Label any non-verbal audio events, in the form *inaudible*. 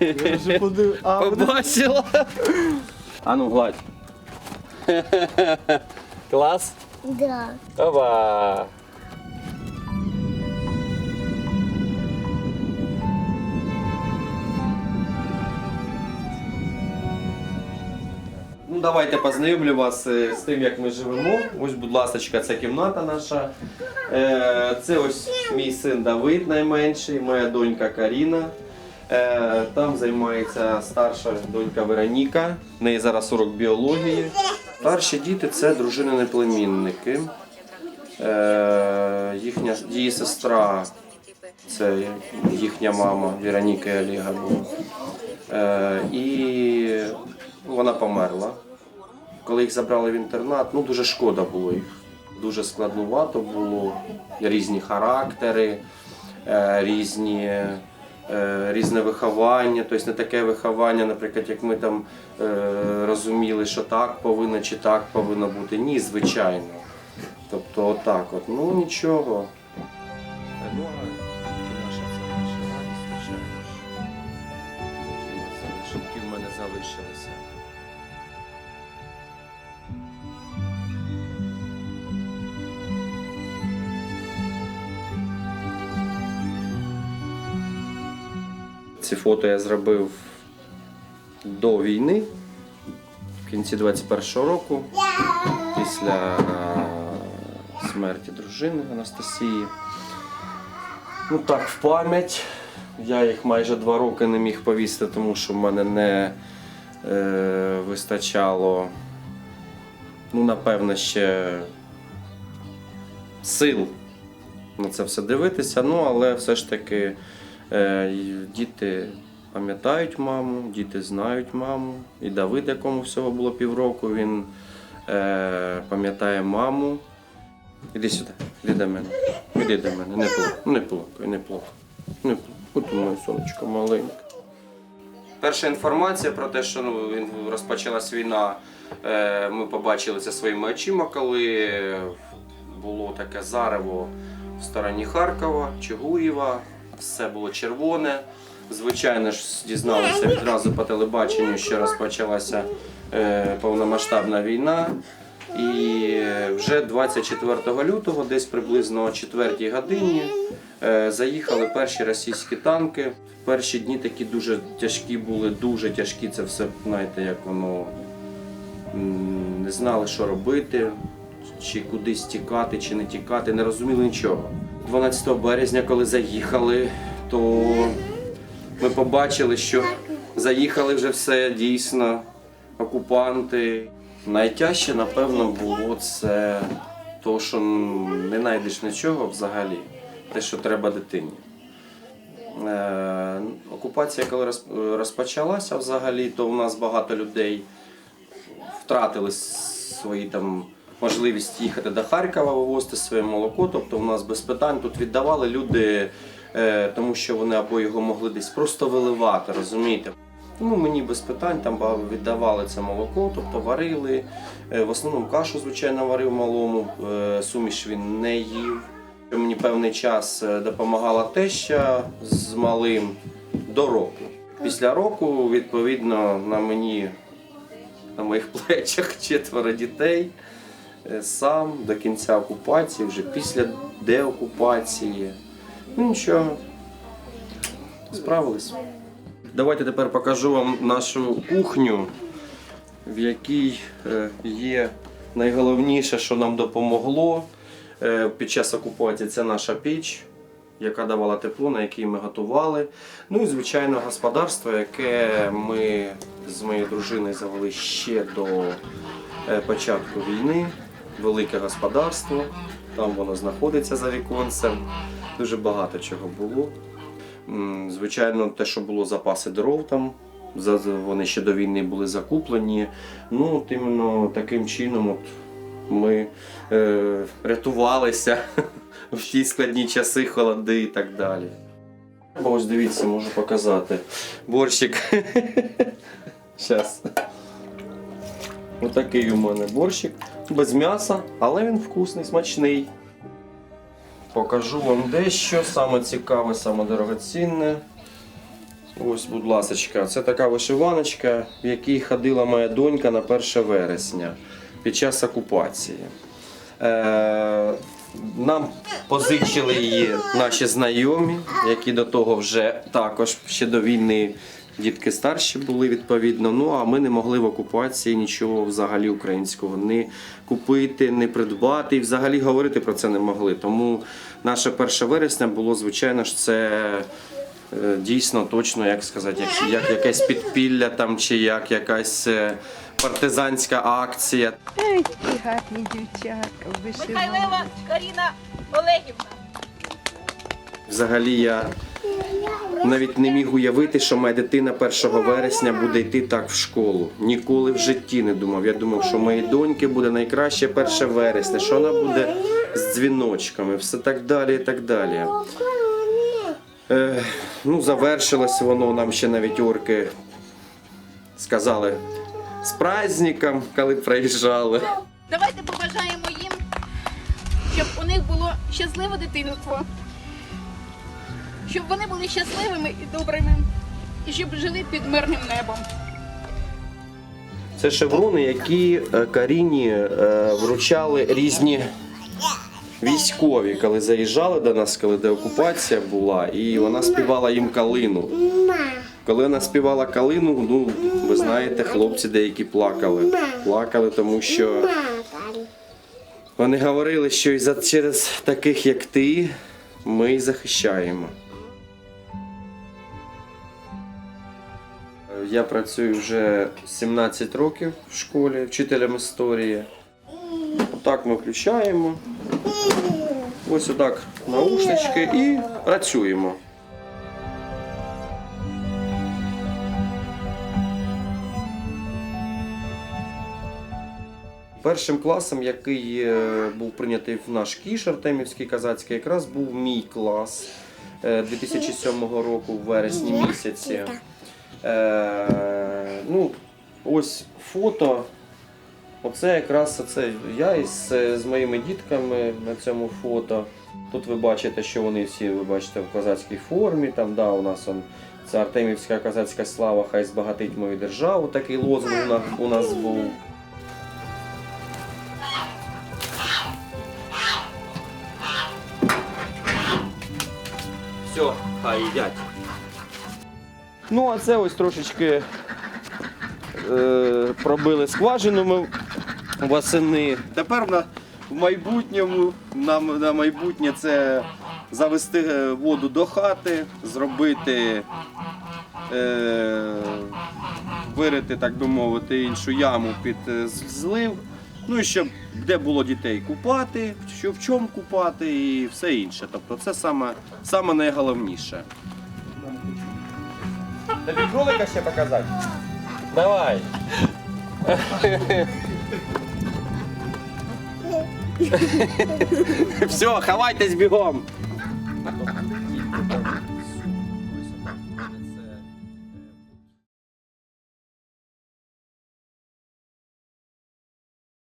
Я вже подив... А, Побачила. А ну гладь. Клас. Да. Опа. Ну, давайте познайомлю вас е, з тим, як ми живемо. Ось, будь ласка, це кімната наша. Е, Це ось мій син Давид найменший, моя донька Каріна. Е, Там займається старша донька Вероніка. В неї зараз урок біології. Старші діти це дружини племінники. Е, їхня її сестра, це їхня мама Вероніка і. Е, і вона померла. Коли їх забрали в інтернат, ну дуже шкода було їх. Дуже складнувато було, різні характери, різні, різне виховання, тобто не таке виховання, наприклад, як ми там е, розуміли, що так повинно чи так повинно бути. Ні, звичайно. Тобто отак от. Ну нічого. Ну, Ці фото я зробив до війни, в кінці 21-го року, після е, смерті дружини Анастасії. Ну так, в пам'ять. Я їх майже два роки не міг повісити, тому що в мене не е, вистачало, ну, напевно, ще сил на це все дивитися. Ну, але все ж таки діти пам'ятають маму, діти знають маму. І Давид, якому всього було півроку, він е, пам'ятає маму. Іди сюди, іди до мене. Іди до мене, не плакай, не плакай, не плакай. Не плакай. Моє сонечко маленьке. Перша інформація про те, що ну, розпочалась війна, е, ми побачили це своїми очима, коли було таке зарево в стороні Харкова, Чигуєва, все було червоне. Звичайно ж, дізналися відразу по телебаченню, що розпочалася е, повномасштабна війна. І вже 24 лютого, десь приблизно о 4 годині, е, заїхали перші російські танки. Перші дні такі дуже тяжкі були, дуже тяжкі. Це все, знаєте, як воно не знали, що робити, чи кудись тікати, чи не тікати, не розуміли нічого. 12 березня, коли заїхали, то ми побачили, що заїхали вже все дійсно окупанти. Найтяжче, напевно, було це то, що не знайдеш нічого взагалі, те, що треба дитині. Е, окупація, коли розпочалася взагалі, то у нас багато людей втратили свої там можливість їхати до Харкова, вивозити своє молоко. Тобто у нас без питань тут віддавали люди, е, тому що вони або його могли десь просто виливати, розумієте? Тому мені без питань там віддавали це молоко, тобто варили. Е, В основному кашу, звичайно, варив малому, е, суміш він не їв. Мені певний час допомагала теща з малим до року. Після року, відповідно, на мені, на моїх *laughs* плечах четверо дітей. Е, Сам до кінця окупації, вже після деокупації. Ну нічого, справились. Давайте тепер покажу вам нашу кухню, в якій е, є найголовніше, що нам допомогло е, під час окупації. Це наша піч, яка давала тепло, на якій ми готували. Ну і звичайно господарство, яке ми з моєю дружиною завели ще до початку війни. Велике господарство. Там воно знаходиться за віконцем. Дуже багато чого було. Звичайно, те, що було запаси дров там, вони ще до війни були закуплені. Ну, от іменно таким чином от ми е, рятувалися *laughs* в ті складні часи, холоди і так далі. Ось дивіться, можу показати. Борщик. *laughs* Зараз. Отакий у мене борщик. Без м'яса, але він вкусний, смачний. Покажу вам дещо, саме цікаве, саме дорогоцінне. Ось, будь ласочка, це така вишиваночка, в якій ходила моя донька на 1 вересня під час окупації. Е, нам позичили її наші знайомі, які до того вже також ще до війни дітки старші були відповідно. Ну а ми не могли в окупації нічого взагалі українського не купити, не придбати і взагалі говорити про це не могли. Тому наше 1 вересня було, звичайно ж, це. е, Дійсно, точно, як сказати, як, як якесь підпілля там, чи як якась е, партизанська акція. Ей, гарні дівчатка вишивані. Михайлева Каріна Олегівна. Взагалі я навіть не міг уявити, що моя дитина 1 вересня буде йти так в школу. Ніколи в житті не думав. Я думав, що моїй доньки буде найкраще 1 вересня, що вона буде з дзвіночками, все так далі і так далі. Е, ну, завершилось воно, нам ще навіть орки сказали з праздником, коли приїжджали. Давайте побажаємо їм, щоб у них було щасливе дитинство, щоб вони були щасливими і добрими, і щоб жили під мирним небом. Це шеврони, які е, Каріні е, вручали різні військові, коли заїжджали до нас, коли деокупація була, і вона співала їм калину. Коли вона співала калину, ну ви знаєте, хлопці деякі плакали. Плакали, тому що вони говорили, що і через таких, як ти, ми захищаємо. Я працюю вже 17 років в школі вчителем історії. Отак ми включаємо. Ось отак наушнички і працюємо. Першим класом, який е, був прийнятий в наш кіш Артемівський казацький, якраз був мій клас е, 2007 року, в вересні місяці. Е, ну, ось фото. Оце якраз оце я із з моїми дітками на цьому фото. Тут ви бачите, що вони всі ви бачите в козацькій формі. Там да, у нас он, це Артемівська козацька слава, хай збагатить мою державу. Такий лозунг у нас, у нас був. Все, хай їдять. Ну, а це ось трошечки е, пробили скважину ми восени. Тепер на, в майбутньому, на, на майбутнє це завести е, воду до хати, зробити, е, вирити, так би мовити, іншу яму під е, злив. Ну і щоб де було дітей купати, що в чому купати і все інше. Тобто це саме, саме найголовніше. Тобі кролика ще показати? Давай. Все, ховайтесь бігом.